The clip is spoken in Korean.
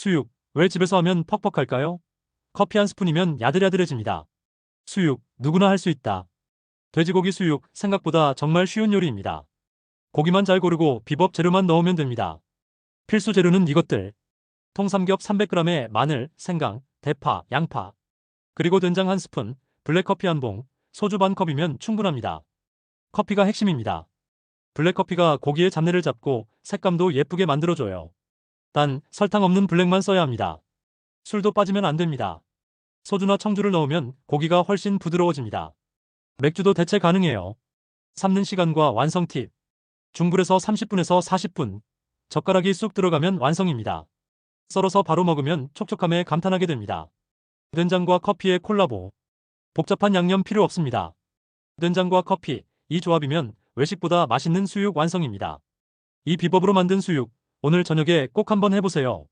수육, 왜 집에서 하면 퍽퍽할까요? 커피 한 스푼이면 야들야들해집니다. 수육, 누구나 할 수 있다. 돼지고기 수육, 생각보다 정말 쉬운 요리입니다. 고기만 잘 고르고 비법 재료만 넣으면 됩니다. 필수 재료는 이것들. 통삼겹 300g에 마늘, 생강, 대파, 양파. 그리고 된장 한 스푼, 블랙커피 한 봉, 소주 반 컵이면 충분합니다. 커피가 핵심입니다. 블랙커피가 고기의 잡내를 잡고 색감도 예쁘게 만들어줘요. 단 설탕 없는 블랙만 써야 합니다. 술도 빠지면 안 됩니다. 소주나 청주를 넣으면 고기가 훨씬 부드러워집니다. 맥주도 대체 가능해요. 삶는 시간과 완성 팁. 중불에서 30분에서 40분. 젓가락이 쑥 들어가면 완성입니다. 썰어서 바로 먹으면 촉촉함에 감탄하게 됩니다. 된장과 커피의 콜라보. 복잡한 양념 필요 없습니다. 된장과 커피, 이 조합이면 외식보다 맛있는 수육 완성입니다. 이 비법으로 만든 수육, 오늘 저녁에 꼭 한번 해보세요.